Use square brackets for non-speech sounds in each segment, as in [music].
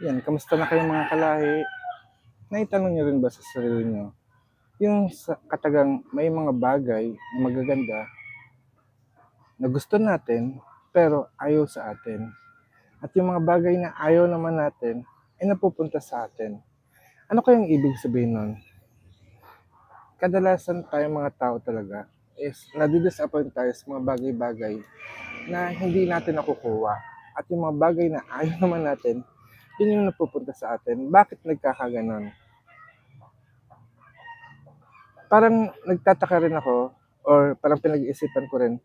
Yan, kamusta na kayo mga kalahi? Naitanong niyo rin ba sa sarili niyo? Yung sa katagang may mga bagay na magaganda na gusto natin pero ayaw sa atin. At yung mga bagay na ayaw naman natin ay napupunta sa atin. Ano kayang ibig sabihin nun? Kadalasan tayong mga tao talaga is nadidisappoint tayo sa mga bagay-bagay na hindi natin nakukuha. At yung mga bagay na ayaw [laughs] naman natin, yun yung napupunta sa atin. Bakit nagkakaganon? Parang nagtataka rin ako or parang pinag-iisipan ko rin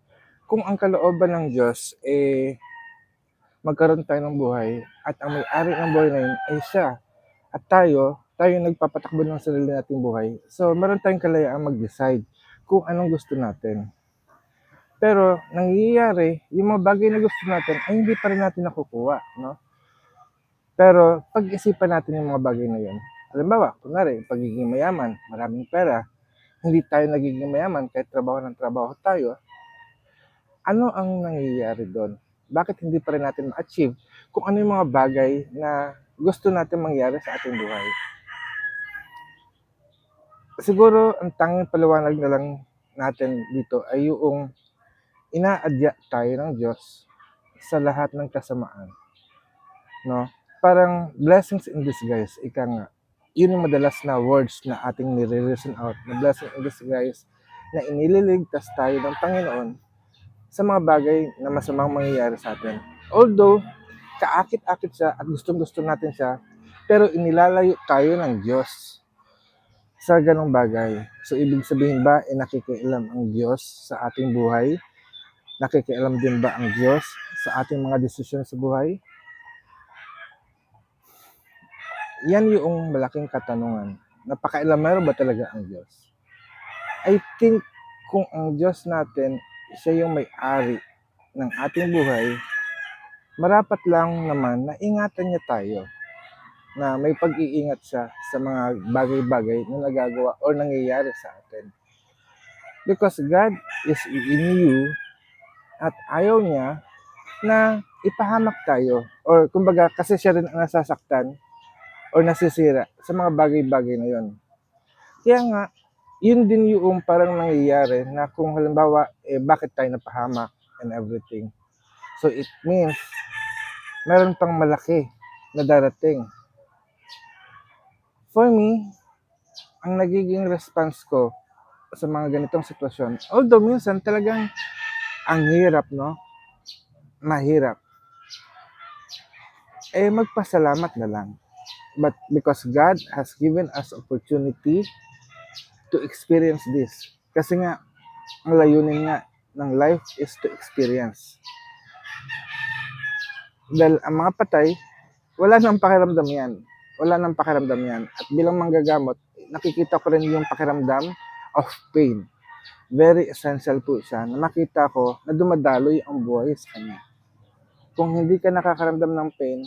kung ang kalooban ng Diyos eh magkaroon tayo ng buhay at ang may-ari ng buhay na yun ay siya. At tayo, tayo nagpapatakbo ng sarili nating buhay. So, meron tayong kalayaan mag-decide kung anong gusto natin. Pero, nangyayari, yung mga bagay na gusto natin ay hindi pa rin natin nakukuha, no? Pero, pag-isipan natin yung mga bagay na yun. Halimbawa, kunwari, pagiging mayaman, maraming pera, hindi tayo nagiging mayaman kahit trabaho ng trabaho tayo, ano ang nangyayari doon? Bakit hindi pa rin natin ma-achieve kung ano yung mga bagay na gusto natin mangyari sa ating buhay? Siguro, ang tanging paliwanag na lang natin dito ay yung inaadya tayo ng Diyos sa lahat ng kasamaan. No? Parang blessings in disguise, ika nga. Yun yung madalas na words na ating nire-reason out, na blessing in disguise, na inililigtas tayo ng Panginoon sa mga bagay na masamang mangyayari sa atin. Although, kaakit-akit siya at gustong-gusto natin siya, pero inilalayo tayo ng Diyos sa ganong bagay. So, ibig sabihin ba, eh, nakikialam ang Diyos sa ating buhay? Nakikialam din ba ang Diyos sa ating mga desisyon sa buhay? Yan yung malaking katanungan. Napakailamero ba talaga ang Diyos? I think kung ang Diyos natin, siya yung may-ari ng ating buhay, marapat lang naman na ingatan niya tayo na may pag-iingat siya sa mga bagay-bagay na nagagawa o nangyayari sa atin. Because God is in you at ayaw niya na ipahamak tayo or kumbaga kasi siya rin ang nasasaktan or nasisira sa mga bagay-bagay na yon. Kaya nga, yun din yung parang nangyayari na kung halimbawa, eh, bakit tayo napahamak and everything. So it means, meron pang malaki na darating. For me, ang nagiging response ko sa mga ganitong sitwasyon, although minsan talagang ang hirap, no? Mahirap. Eh, magpasalamat na lang. But because God has given us opportunity to experience this. Kasi nga, ang layunin nga ng life is to experience. Dahil ang mga patay, wala nang pakiramdam yan. Wala nang pakiramdam yan. At bilang manggagamot, nakikita ko rin yung pakiramdam of pain. Very essential po siya na makita ko na dumadaloy ang buhay sa kanya. Kung hindi ka nakakaramdam ng pain,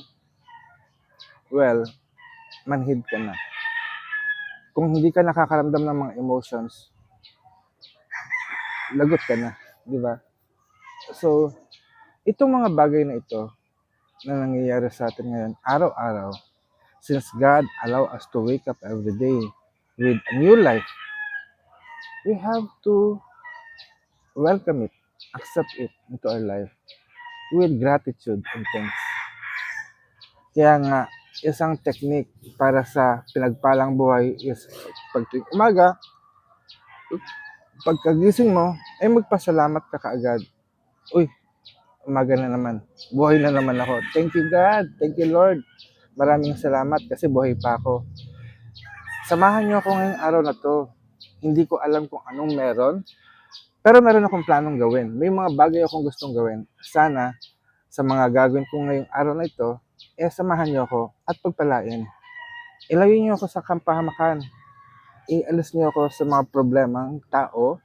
well, manhid ka na. Kung hindi ka nakakaramdam ng mga emotions, lagot ka na, di ba? So, itong mga bagay na ito na nangyayari sa atin ngayon, araw-araw, since God allow us to wake up every day with a new life, we have to welcome it, accept it into our life with gratitude and thanks. Kaya nga, isang technique para sa pinagpalang buhay is pag umaga, pagkagising mo, ay magpasalamat ka kaagad. Uy, umaga na naman. Buhay na naman ako. Thank you God. Thank you Lord. Maraming salamat kasi buhay pa ako. Samahan niyo ako ngayong araw na to. Hindi ko alam kung anong meron. Pero meron akong planong gawin. May mga bagay akong gustong gawin. Sana sa mga gagawin ko ngayong araw na ito, eh samahan niyo ako at pagpalain. Ilayo niyo ako sa kampahamakan. Ialis niyo ako sa mga problemang tao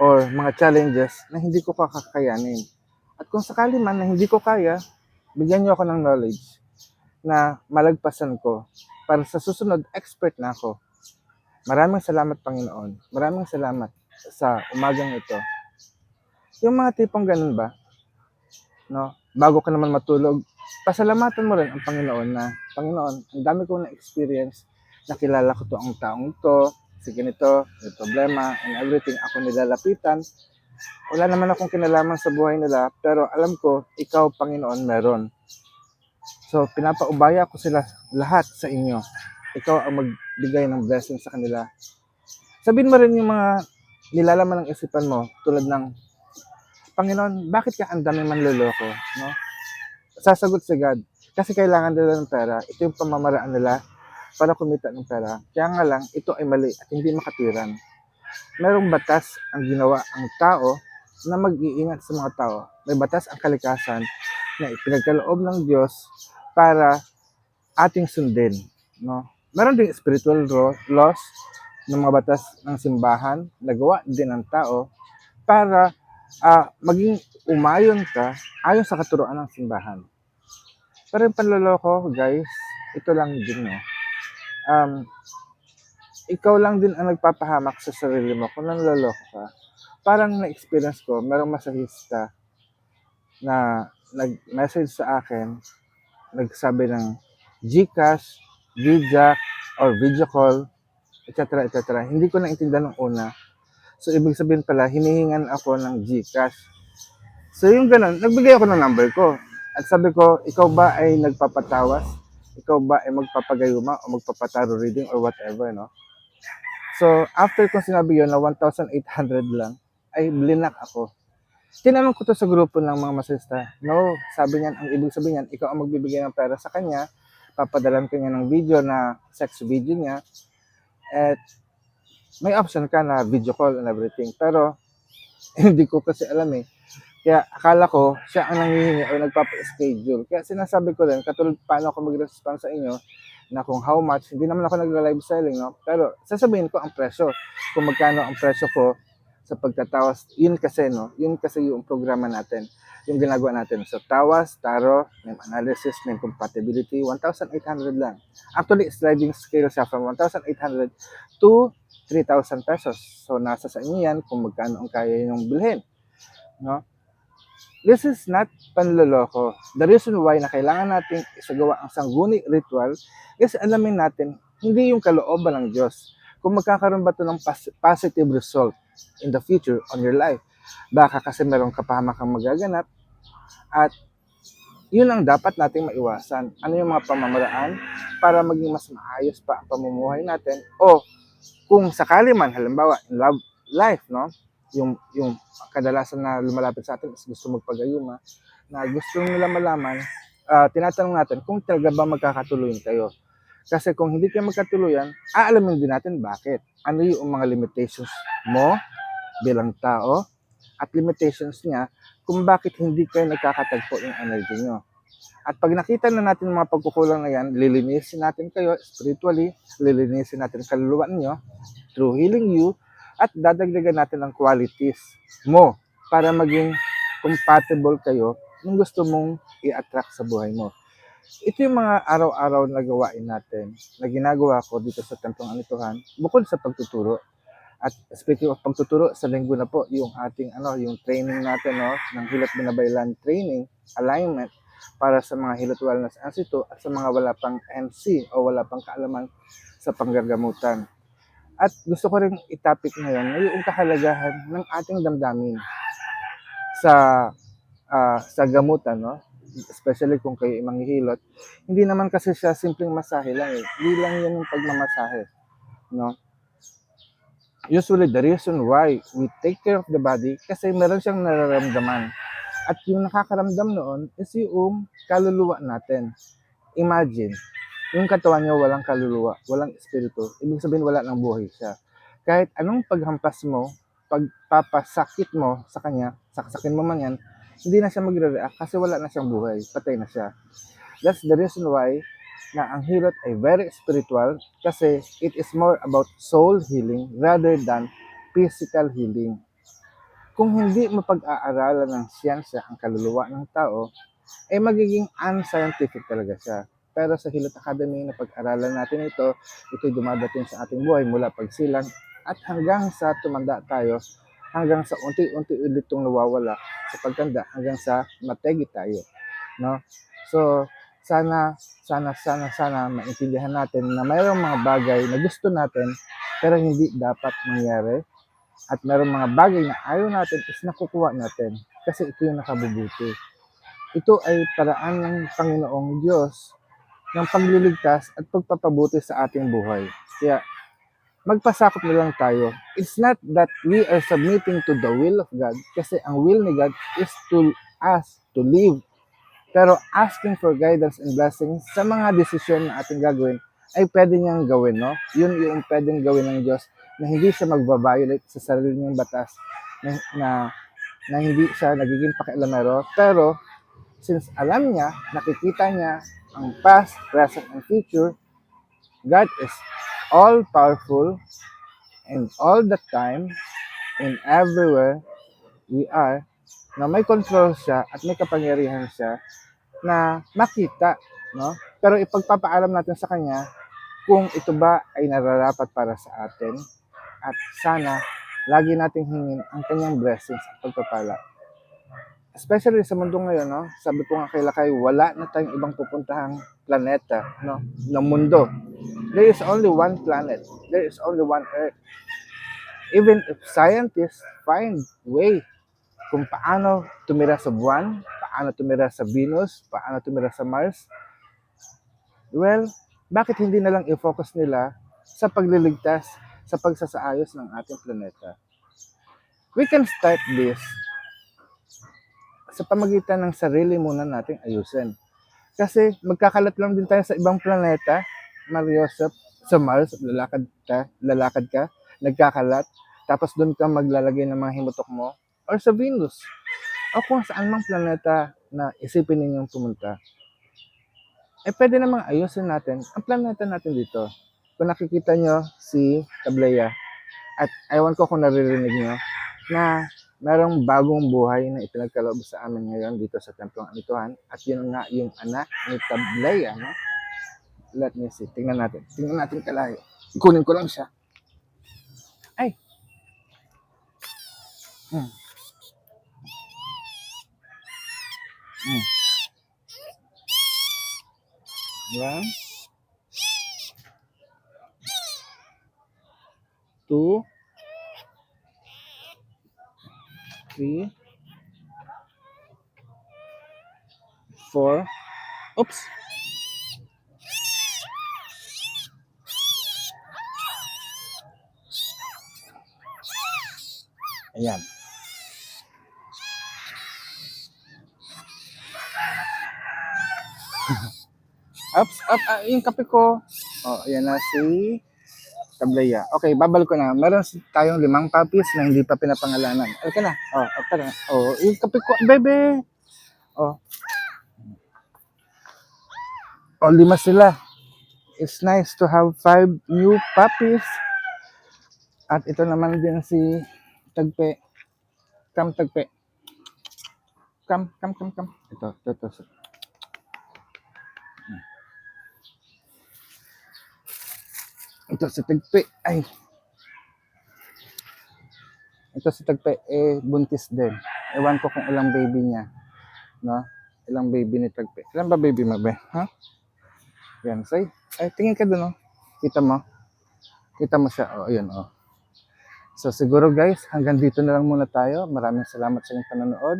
or mga challenges na hindi ko kakakayanin. At kung sakali man na hindi ko kaya, bigyan niyo ako ng knowledge na malagpasan ko para sa susunod, expert na ako. Maraming salamat, Panginoon. Maraming salamat sa umagang ito. Yung mga tipong ganun ba, no? Bago ka naman matulog, pasalamatan mo rin ang Panginoon na, Panginoon, ang dami kong na-experience, nakilala ko to ang taong to, si ganito, may problema, and everything, ako nilalapitan. Wala naman akong kinalaman sa buhay nila, pero alam ko, ikaw, Panginoon, meron. So, pinapaubaya ko sila lahat sa inyo. Ikaw ang magbigay ng blessing sa kanila. Sabihin mo rin yung mga nilalaman ng isipan mo, tulad ng, Panginoon, bakit ka ang dami manloloko? No? Sasagot si God. Kasi kailangan nila ng pera. Ito yung pamamaraan nila para kumita ng pera. Kaya nga lang, ito ay mali at hindi makatiran. Merong batas ang ginawa ang tao na mag-iingat sa mga tao. May batas ang kalikasan na ipinagkaloob ng Diyos para ating sundin. No? Meron ding spiritual laws ng mga batas ng simbahan na gawa din ng tao para ah, maging umayon ka ayon sa katuruan ng simbahan. Pero yung panloloko, guys, ito lang din, no? Um, ikaw lang din ang nagpapahamak sa sarili mo kung nanloloko ka. Parang na-experience ko, merong masahista na nag-message sa akin, nagsabi ng Gcash, Vjack, or video call, etc. etc. Hindi ko naintindihan ng una. So, ibig sabihin pala, hinihingan ako ng Gcash. So, yung ganun, nagbigay ako ng number ko. At sabi ko, ikaw ba ay nagpapatawas? Ikaw ba ay magpapagayuma o magpapataro reading or whatever, no? So, after kong sinabi yun na 1,800 lang, ay blinak ako. Tinanong ko to sa grupo ng mga masista. No, sabi niyan, ang ibig sabihin niyan, ikaw ang magbibigay ng pera sa kanya, papadalan ka niya ng video na sex video niya, at may option ka na video call and everything. Pero, [laughs] hindi ko kasi alam eh. Kaya akala ko, siya ang nangihingi o nagpapa-schedule. Kaya sinasabi ko rin, katulad paano ako mag-respond sa inyo, na kung how much, hindi naman ako nagla-live selling, no? Pero sasabihin ko ang presyo. Kung magkano ang presyo ko sa pagtatawas, yun kasi, no? Yun kasi yung programa natin. Yung ginagawa natin. So, tawas, taro, name analysis, name compatibility, 1,800 lang. Actually, sliding scale siya from 1,800 to 3,000 pesos. So, nasa sa inyo yan kung magkano ang kaya yung bilhin. No? This is not panloloko. The reason why na kailangan natin isagawa ang sangguni ritual is alamin natin hindi yung kalooban ng Diyos. Kung magkakaroon ba ito ng positive result in the future on your life. Baka kasi merong kapahamakang magaganap at yun ang dapat nating maiwasan. Ano yung mga pamamaraan para maging mas maayos pa ang pamumuhay natin o kung sakali man, halimbawa, in love life, no? Yung, yung kadalasan na lumalapit sa atin is gusto magpagayuma, na gusto nila malaman, ah, tinatanong natin kung talaga ba magkakatuluyan kayo. Kasi kung hindi kayo magkatuluyan, aalamin din natin bakit. Ano yung mga limitations mo bilang tao at limitations niya kung bakit hindi kayo nagkakatagpo yung energy nyo. At pag nakita na natin mga pagkukulang na yan, lilinisin natin kayo spiritually, lilinisin natin kaluluwa niyo through healing you, at dadagdagan natin ang qualities mo para maging compatible kayo ng gusto mong i-attract sa buhay mo. Ito yung mga araw-araw na gawain natin na ginagawa ko dito sa Templong Anituhan bukod sa pagtuturo. At speaking of pagtuturo, sa linggo na po yung ating ano, yung training natin no, ng Hilot Binabaylan training, alignment para sa mga Hilot Wellness Institute at sa mga wala pang NC o wala pang kaalaman sa panggagamutan. At gusto ko rin itapik ngayon na yung kahalagahan ng ating damdamin sa ah, sa gamutan, no? Especially kung kayo ay manghihilot. Hindi naman kasi siya simpleng masahe lang eh. Hindi lang yan yung pagmamasahe, no? Usually, the reason why we take care of the body kasi meron siyang nararamdaman. At yung nakakaramdam noon is yung kaluluwa natin. Imagine, yung katawan niya walang kaluluwa, walang espiritu. Ibig sabihin wala ng buhay siya. Kahit anong paghampas mo, pagpapasakit mo sa kanya, saksakin mo man yan, hindi na siya magre-react kasi wala na siyang buhay, patay na siya. That's the reason why na ang hilot ay very spiritual kasi it is more about soul healing rather than physical healing. Kung hindi mapag-aaralan ng siyensya ang kaluluwa ng tao, ay magiging unscientific talaga siya. Pero sa Hilot Academy, na pag-aralan natin ito, ito'y dumadating sa ating buhay mula pagsilang at hanggang sa tumanda tayo, hanggang sa unti-unti ulit itong nawawala sa pagtanda, hanggang sa mategi tayo. No? So, sana, sana, sana, sana maintindihan natin na mayroong mga bagay na gusto natin pero hindi dapat mangyari. At mayroong mga bagay na ayaw natin is nakukuha natin kasi ito yung nakabubuti. Ito ay paraan ng Panginoong Diyos ng pagliligtas at pagpapabuti sa ating buhay. Kaya magpasakop na lang tayo. It's not that we are submitting to the will of God kasi ang will ni God is to us to live. Pero asking for guidance and blessings sa mga desisyon na ating gagawin ay pwede niyang gawin, no? Yun yung pwedeng gawin ng Diyos na hindi siya magbabiolate sa sarili niyang batas na, na, na hindi siya nagiging pakialamero. Pero, since alam niya, nakikita niya ang past, present, and future, God is all powerful and all the time and everywhere we are na may control siya at may kapangyarihan siya na makita, no? Pero ipagpapaalam natin sa kanya kung ito ba ay nararapat para sa atin at sana lagi nating hingin ang kanyang blessings at pagpapala. Especially sa mundo ngayon, no? Sabi ko nga kay Lakay, wala na tayong ibang pupuntahang planeta, no? ng mundo. There is only one planet. There is only one Earth. Even if scientists find way kung paano tumira sa buwan, paano tumira sa Venus, paano tumira sa Mars, well, bakit hindi na lang i-focus nila sa pagliligtas, sa pagsasaayos ng ating planeta? We can start this sa pamagitan ng sarili muna nating ayusin. Kasi magkakalat lang din tayo sa ibang planeta, Mario, sa, sa Mars, lalakad ka, lalakad ka, nagkakalat, tapos doon ka maglalagay ng mga himutok mo, or sa Venus, o kung saan mang planeta na isipin ninyong pumunta. Eh, pwede namang ayusin natin ang planeta natin dito. Kung nakikita nyo si Tableya, at ewan ko kung naririnig nyo, na merong bagong buhay na ipinagkaloob sa amin ngayon dito sa Templong Anituhan. At yun nga yung anak ni Tableya, no? Let me see. Tingnan natin. Tingnan natin kalayo. Kunin ko lang siya. Ay. Hmm. Hmm. One. Two. Three. Four. Oops. Ayan. Ups, up, ah, yung kape ko. Oh, ayan na si Tablaya. Okay, babal ko na. Meron tayong limang puppies na hindi pa pinapangalanan. Ay ka na. Oh, oh, tara. Oh, yung kape ko, bebe. Oh. Oh, lima sila. It's nice to have five new puppies. At ito naman din si Tagpe. Kam Tagpe. Kam, kam, kam, kam. Ito, ito, ito. Ito si Tagpe. Ay. Ito si Tagpe, eh, buntis din. Ewan ko kung ilang baby niya. No? Ilang baby ni Tagpe. Ilan ba baby mo, be? Ha? Yan, say. Ay, tingin ka doon, oh. Kita mo? Kita mo siya. Oh, ayun, oh. So, siguro guys, hanggang dito na lang muna tayo. Maraming salamat sa inyong panonood.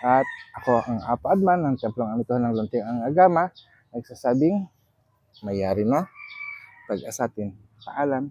At ako ang Apa Adman ng Templong Anituhan ng Lunting ang Agama. Nagsasabing, mayari na. Pag-asatin. Paalam.